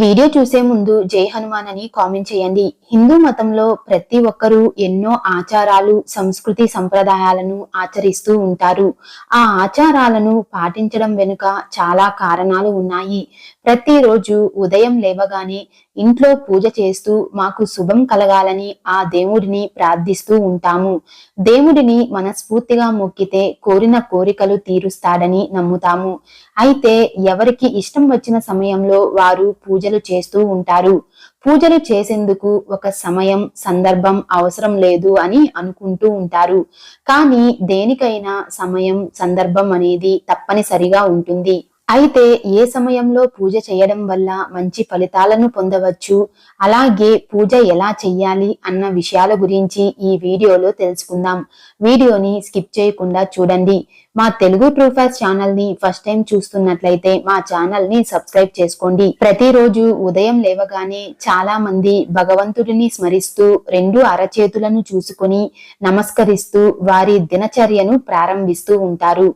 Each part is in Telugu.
వీడియో చూసే ముందు జై హనుమాన్ అని కామెంట్ చేయండి. హిందూ మతంలో ప్రతి ఒక్కరూ ఎన్నో ఆచారాలు సంస్కృతి సంప్రదాయాలను ఆచరిస్తూ ఉంటారు. ఆ ఆచారాలను పాటించడం వెనుక చాలా కారణాలు ఉన్నాయి. ప్రతిరోజు ఉదయం లేవగానే ఇంట్లో పూజ చేస్తూ మాకు శుభం కలగాలని ఆ దేవుడిని ప్రార్థిస్తూ ఉంటాము. దేవుడిని మనస్ఫూర్తిగా మొక్కితే కోరిన కోరికలు తీరుస్తాడని నమ్ముతాము. అయితే ఎవరికి ఇష్టం వచ్చిన సమయంలో వారు పూజలు చేస్తూ ఉంటారు. పూజలు చేసేందుకు ఒక సమయం సందర్భం అవసరం లేదు అని అనుకుంటూ ఉంటారు. కానీ దేనికైనా సమయం సందర్భం అనేది తప్పనిసరిగా ఉంటుంది. అయితే ఏ సమయంలో పూజ చేయడం వల్ల మంచి ఫలితాలను పొందవచ్చు? అలాగే పూజ ఎలా చెయ్యాలి అన్న విషయాల గురించి ఈ వీడియోలో తెలుసుకుందాం. వీడియోని స్కిప్ చేయకుండా చూడండి. మా తెలుగు ప్రూఫర్స్ ఛానల్ని ఫస్ట్ టైం చూస్తున్నట్లయితే మా ఛానల్ని సబ్స్క్రైబ్ చేసుకోండి. ప్రతిరోజు ఉదయం లేవగానే చాలా మంది భగవంతుడిని స్మరిస్తూ రెండు అరచేతులను చూసుకొని నమస్కరిస్తూ వారి దినచర్యను ప్రారంభిస్తూ ఉంటారు.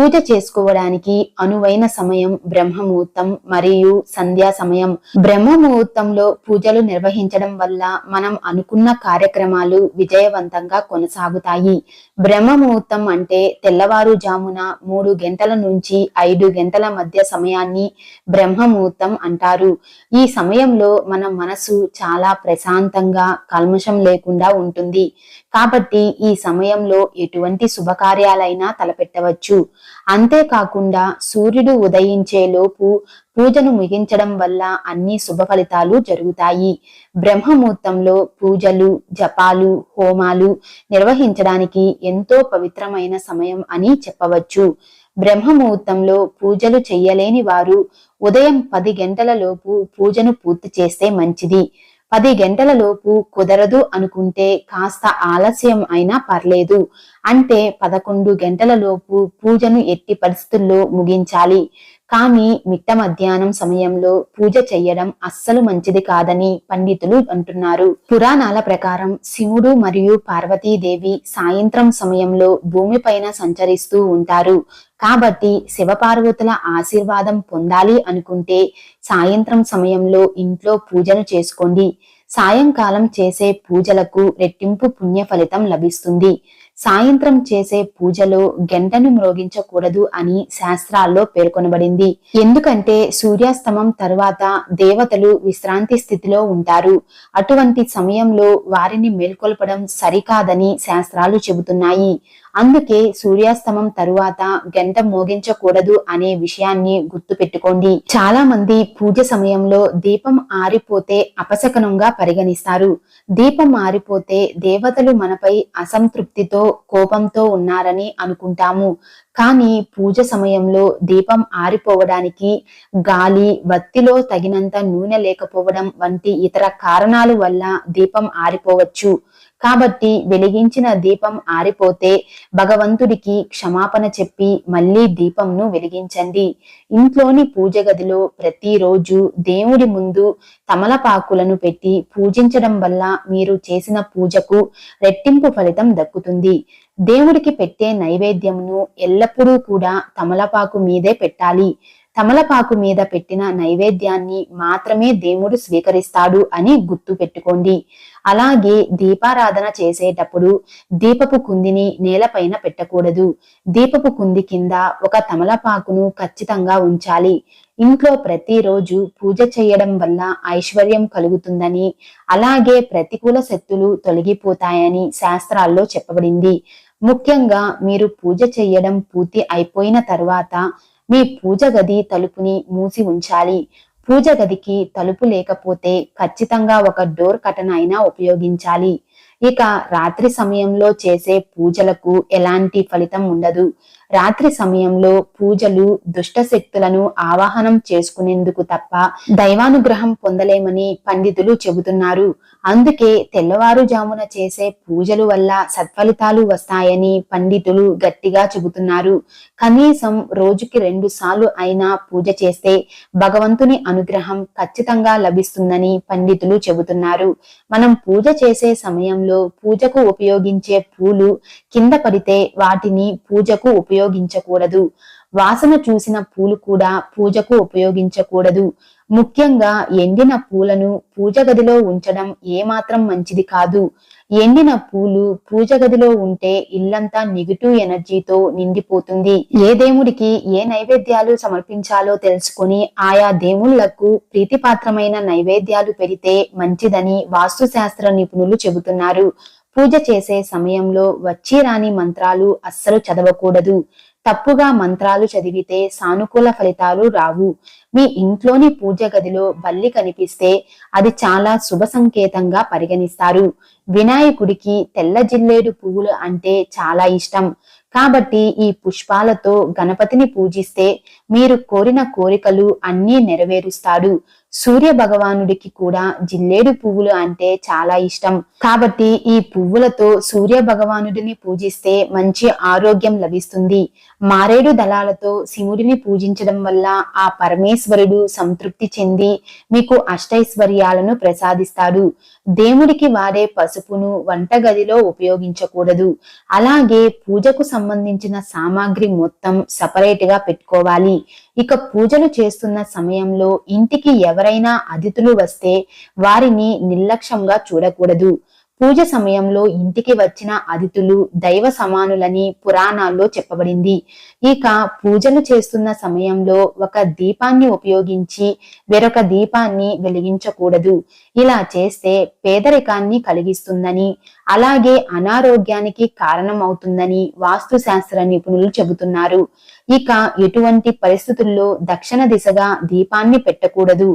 పూజ చేసుకోవడానికి అనువైన సమయం బ్రహ్మముహూర్తం మరియు సంధ్యా సమయం. బ్రహ్మముహూర్తంలో పూజలు నిర్వహించడం వల్ల మనం అనుకున్న కార్యక్రమాలు విజయవంతంగా కొనసాగుతాయి. బ్రహ్మముహూర్తం అంటే తెల్లవారుజామున మూడు గంటల నుంచి ఐదు గంటల మధ్య సమయాన్ని బ్రహ్మముహూర్తం అంటారు. ఈ సమయంలో మన మనసు చాలా ప్రశాంతంగా కల్మషం లేకుండా ఉంటుంది. కాబట్టి ఈ సమయంలో ఎటువంటి శుభకార్యాలైనా తలపెట్టవచ్చు. అంతేకాకుండా సూర్యుడు ఉదయించే లోపు పూజను ముగించడం వల్ల అన్ని శుభ ఫలితాలు జరుగుతాయి. బ్రహ్మముహూర్తంలో పూజలు జపాలు హోమాలు నిర్వహించడానికి ఎంతో పవిత్రమైన సమయం అని చెప్పవచ్చు. బ్రహ్మముహూర్తంలో పూజలు చెయ్యలేని వారు ఉదయం పది గంటల లోపు పూజను పూర్తి చేస్తే మంచిది. పది గంటల లోపు కుదరదు అనుకుంటే కాస్త ఆలస్యం అయినా పర్లేదు. అంటే పదకొండు గంటల లోపు పూజను ఎట్టి పరిస్థితుల్లో ముగించాలి. కానీ మిట్ట మధ్యాహ్నం సమయంలో పూజ చెయ్యడం అస్సలు మంచిది కాదని పండితులు అంటున్నారు. పురాణాల ప్రకారం శివుడు మరియు పార్వతీదేవి సాయంత్రం సమయంలో భూమిపైన సంచరిస్తూ ఉంటారు. కాబట్టి శివపార్వతుల ఆశీర్వాదం పొందాలి అనుకుంటే సాయంత్రం సమయంలో ఇంట్లో పూజను చేసుకోండి. సాయంకాలం చేసే పూజలకు రెట్టింపు పుణ్య ఫలితం లభిస్తుంది. సాయంత్రం చేసే పూజలో గంటను మ్రోగించకూడదు అని శాస్త్రాల్లో పేర్కొనబడింది. ఎందుకంటే సూర్యాస్తమం తరువాత దేవతలు విశ్రాంతి స్థితిలో ఉంటారు. అటువంటి సమయంలో వారిని మేల్కొల్పడం సరికాదని శాస్త్రాలు చెబుతున్నాయి. అందుకే సూర్యాస్తమం తరువాత గంట మోగించకూడదు అనే విషయాన్ని గుర్తు పెట్టుకోండి చాలా మంది పూజ సమయంలో దీపం ఆరిపోతే అపశకనంగా పరిగణిస్తారు. దీపం ఆరిపోతే దేవతలు మనపై అసంతృప్తితో కోపంతో ఉన్నారని అనుకుంటాము. కానీ పూజ సమయంలో దీపం ఆరిపోవడానికి గాలి వత్తిలో తగినంత నూనె లేకపోవడం వంటి ఇతర కారణాల వల్ల దీపం ఆరిపోవచ్చు. కాబట్టి వెలిగించిన దీపం ఆరిపోతే భగవంతుడికి క్షమాపణ చెప్పి మళ్ళీ దీపంను వెలిగించండి. ఇంట్లోని పూజ గదిలో ప్రతిరోజు దేవుడి ముందు తమలపాకులను పెట్టి పూజించడం వల్ల మీరు చేసిన పూజకు రెట్టింపు ఫలితం దక్కుతుంది. దేవుడికి పెట్టే నైవేద్యమును ఎల్లప్పుడూ కూడా తమలపాకు మీదే పెట్టాలి. తమలపాకు మీద పెట్టిన నైవేద్యాన్ని మాత్రమే దేవుడు స్వీకరిస్తాడు అని గుర్తు పెట్టుకోండి. అలాగే దీపారాధన చేసేటప్పుడు దీపపు కుందిని నేలపైన పెట్టకూడదు. దీపపు కుంది కింద ఒక తమలపాకును ఖచ్చితంగా ఉంచాలి. ఇంట్లో ప్రతిరోజు పూజ చేయడం వల్ల ఐశ్వర్యం కలుగుతుందని అలాగే ప్రతికూల శక్తులు తొలగిపోతాయని శాస్త్రాల్లో చెప్పబడింది. ముఖ్యంగా మీరు పూజ చేయడం పూర్తి అయిపోయిన తర్వాత మీ పూజ గది తలుపుని మూసి ఉంచాలి. పూజ గదికి తలుపు లేకపోతే ఖచ్చితంగా ఒక డోర్ కటన్ అయినా ఉపయోగించాలి. ఇక రాత్రి సమయంలో చేసే పూజలకు ఎలాంటి ఫలితం ఉండదు. రాత్రి సమయంలో పూజలు దుష్ట శక్తులను ఆవాహనం చేసుకునేందుకు తప్ప దైవానుగ్రహం పొందలేమని పండితులు చెబుతున్నారు. అందుకే తెల్లవారుజామున చేసే పూజలు వల్ల సత్ఫలితాలు వస్తాయని పండితులు గట్టిగా చెబుతున్నారు. కనీసం రోజుకి రెండు సార్లు అయినా పూజ చేస్తే భగవంతుని అనుగ్రహం ఖచ్చితంగా లభిస్తుందని పండితులు చెబుతున్నారు. మనం పూజ చేసే సమయంలో పూజకు ఉపయోగించే పూలు కింద పడితే వాటిని పూజకు ఉపయోగించకూడదు. వాసన చూసిన పూలు కూడా పూజకు ఉపయోగించకూడదు. ముఖ్యంగా ఎండిన పూలను పూజ గదిలో ఉంచడం ఏమాత్రం మంచిది కాదు. ఎండిన పూలు పూజ గదిలో ఉంటే ఇల్లంతా నెగిటివ్ ఎనర్జీతో నిండిపోతుంది. ఏ దేవుడికి ఏ నైవేద్యాలు సమర్పించాలో తెలుసుకుని ఆయా దేవుళ్ళకు ప్రీతిపాత్రమైన నైవేద్యాలు పెడితే మంచిదని వాస్తుశాస్త్ర నిపుణులు చెబుతున్నారు. పూజ చేసే సమయంలో వచ్చి రాని మంత్రాలు అస్సలు చదవకూడదు. తప్పుగా మంత్రాలు చదివితే సానుకూల ఫలితాలు రావు. మీ ఇంట్లోని పూజ గదిలో బల్లి కనిపిస్తే అది చాలా శుభ సంకేతంగా పరిగణిస్తారు. వినాయకుడికి తెల్ల జిల్లేడు పువ్వులు అంటే చాలా ఇష్టం. కాబట్టి ఈ పుష్పాలతో గణపతిని పూజిస్తే మీరు కోరిన కోరికలు అన్నీ నెరవేరుస్తాడు సూర్య భగవానుడికి కూడా జిల్లేడు పువ్వులు అంటే చాలా ఇష్టం. కాబట్టి ఈ పువ్వులతో సూర్య భగవానుడిని పూజిస్తే మంచి ఆరోగ్యం లభిస్తుంది. మారేడు దళాలతో శివుడిని పూజించడం వల్ల ఆ పరమేశ్వరుడు సంతృప్తి చెంది మీకు అష్టైశ్వర్యాలను ప్రసాదిస్తాడు. దేవుడికి వాడే పసుపును వంటగదిలో ఉపయోగించకూడదు. అలాగే పూజకు సంబంధించిన సామాగ్రి మొత్తం సపరేట్గా పెట్టుకోవాలి. ఇక పూజలు చేస్తున్న సమయంలో ఇంటికి ఎవరైనా అతిథులు వస్తే వారిని నిర్లక్ష్యంగా చూడకూడదు. పూజ సమయంలో ఇంటికి వచ్చిన అతిథులు దైవ సమానులని పురాణాల్లో చెప్పబడింది. ఇక పూజలు చేస్తున్న సమయంలో ఒక దీపాన్ని ఉపయోగించి వేరొక దీపాన్ని వెలిగించకూడదు. ఇలా చేస్తే పేదరికాన్ని కలిగిస్తుందని అలాగే అనారోగ్యానికి కారణమవుతుందని వాస్తు శాస్త్ర నిపుణులు చెబుతున్నారు. ఇక ఎటువంటి పరిస్థితుల్లో దక్షిణ దిశగా దీపాన్ని పెట్టకూడదు.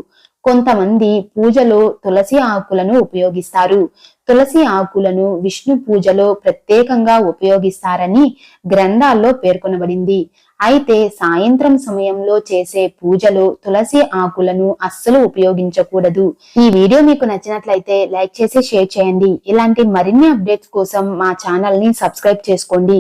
కొంతమంది పూజలో తులసి ఆకులను ఉపయోగిస్తారు. తులసి ఆకులను విష్ణు పూజలో ప్రత్యేకంగా ఉపయోగిస్తారని గ్రంథాల్లో పేర్కొనబడింది. అయితే సాయంత్రం సమయంలో చేసే పూజలో తులసి ఆకులను అస్సలు ఉపయోగించకూడదు. ఈ వీడియో మీకు నచ్చినట్లయితే లైక్ చేసి షేర్ చేయండి. ఇలాంటి మరిన్ని అప్డేట్స్ కోసం మా ఛానల్ని సబ్స్క్రైబ్ చేసుకోండి.